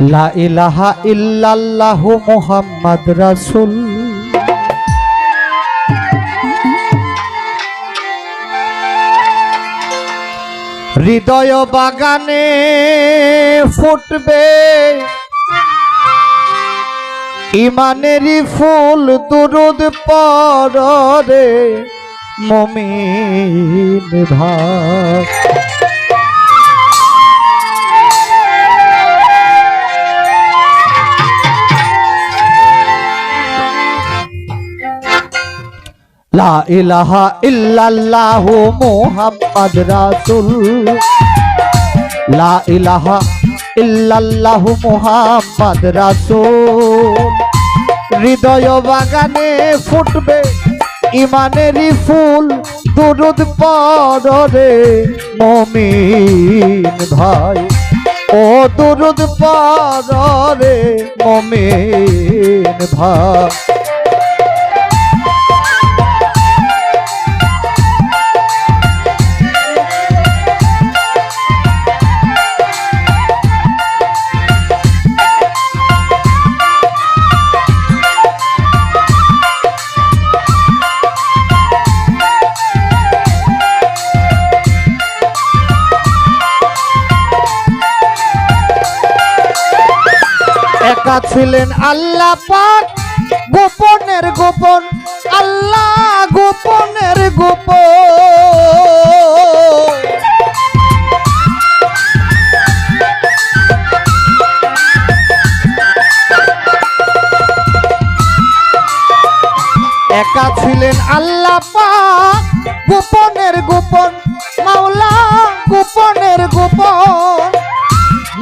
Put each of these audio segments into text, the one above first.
লা ইলাহা ইল্লাল্লাহু মুহাম্মাদ রাসূল। হৃদয় বাগানে ফুটবে। ইমানেরই ফুল দুরুদ পরে মমিন ভাগ লা ইলাহা ইল্লাল্লাহু মুহাম্মাদ রাসূল। লা ইলাহা ইল্লাল্লাহু মুহাম্মাদ রাসূল। হৃদয় বাগানে ফুটবে ইমানেরই ফুল, দুরুদ পরে মমিন ভাই। ও দুরুদ পরে মমিন ভাই। ছিলেন আল্লাহ পাক। গোপনের গোপন, আল্লাহ গোপনের গোপন। একা ছিলেন আল্লাহ পাক। গোপনের গোপন, মাওলা গোপনের গোপন।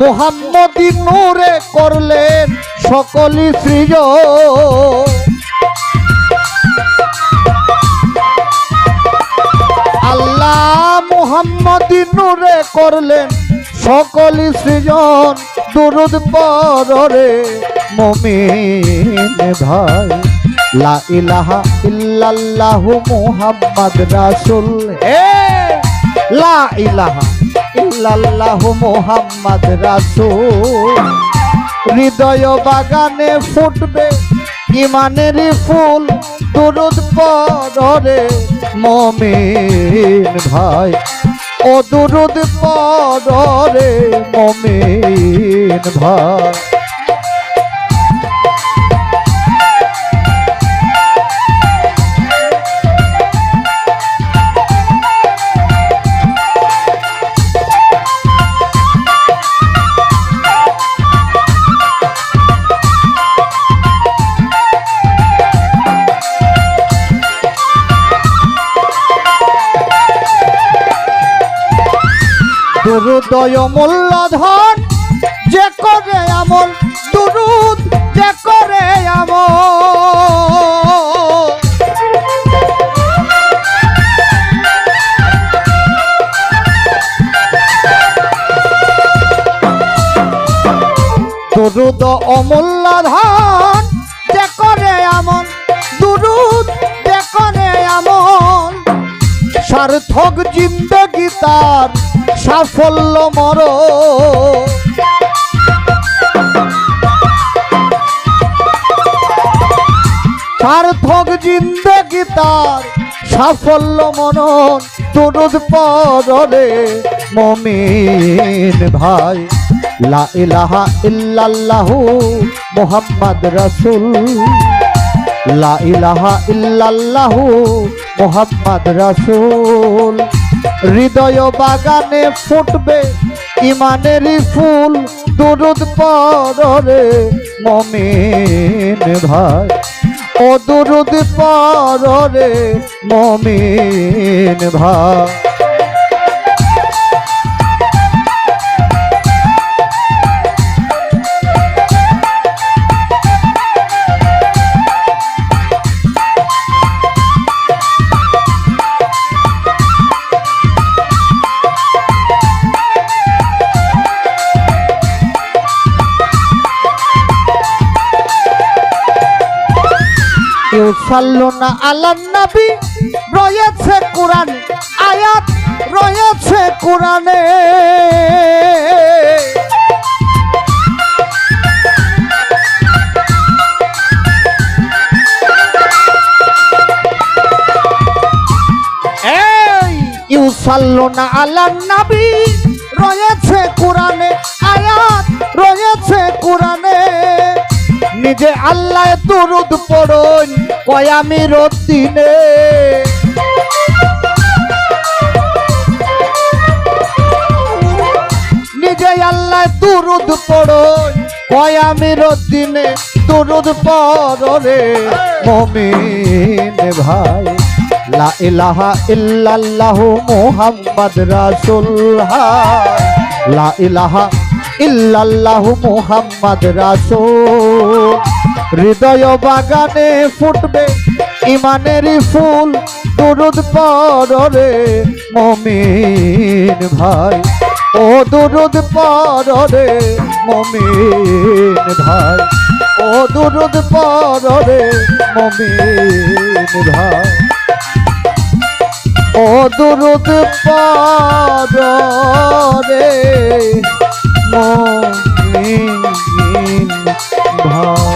মোহাম্মদী নূরে করলেন সকলই সৃজ। আল্লাহ মোহাম্মদী নূরে করলেন সকলই সৃজন। দুরুদ পরে মমিন ভাই। লা ইলাহা ইল্লাল্লাহু মুহাম্মাদ রাসূল। হে! লা ইলাহা ইল্লাল্লাহু মোহাম্মদ রাসুল। হৃদয় বাগানে ফুটবে ইমানের ফুল, দুরুদ পরে মমিন ভাই। ও দুরুদ পরে মমিন ভাই। দুরুদয় মূল্যধন, যে করে আমল দুরুদ, যে করে দুরুদ অমূল্য ধন যে করে আমল দুরুদ, যে করে আমল। সার্থক জিন্দগি তার সাফল্য মর। সার্থক জিন্দগি তার সাফল্য মনন। তরুদ পরে মমিন ভাই। লা ইলাহা ইল্লাল্লাহু মুহাম্মাদ রাসূল। লা ইলাহা ইল্লাল্লাহু মুহাম্মাদ রাসূল। হৃদয় বাগানে ফুটবে ইমানেরই ফুল দুরুদ পরে মমিন ভাই। ও দুরুদ পরে মমিন ভাই। সাল্লুনা আলান নবী। রয়েছে কোরআনে, আয়াত, রয়েছে কোরআনে। সাল্লুনা আলান নবী। রয়েছে কোরআনে আয়াত, রয়েছে কোরআনে। নিজে আল্লাহ দুরুদ পড়ো। পড়ুন কয়ামির দিনে নিজে আল্লাহ দুরুদ পড়ুন কয়ামির দিনে দুরুদ পড়রে মমিন ভাই, লা ইলাহা ইল্লাল্লাহু মুহাম্মদ রাসূল হায় লা ইলাহা ইল্লাল্লাহু মুহাম্মদ রাসূল। হৃদয় বাগানে ফুটবে ইমানের ফুল। দুরুদ পড়রে মমিন ভাই। ও দুরুদ পড়রে মমিন ভাই। ও দুরুদ পড়রে মমিন ভাই। ও দুরুদ পড়রে মমিন ভাই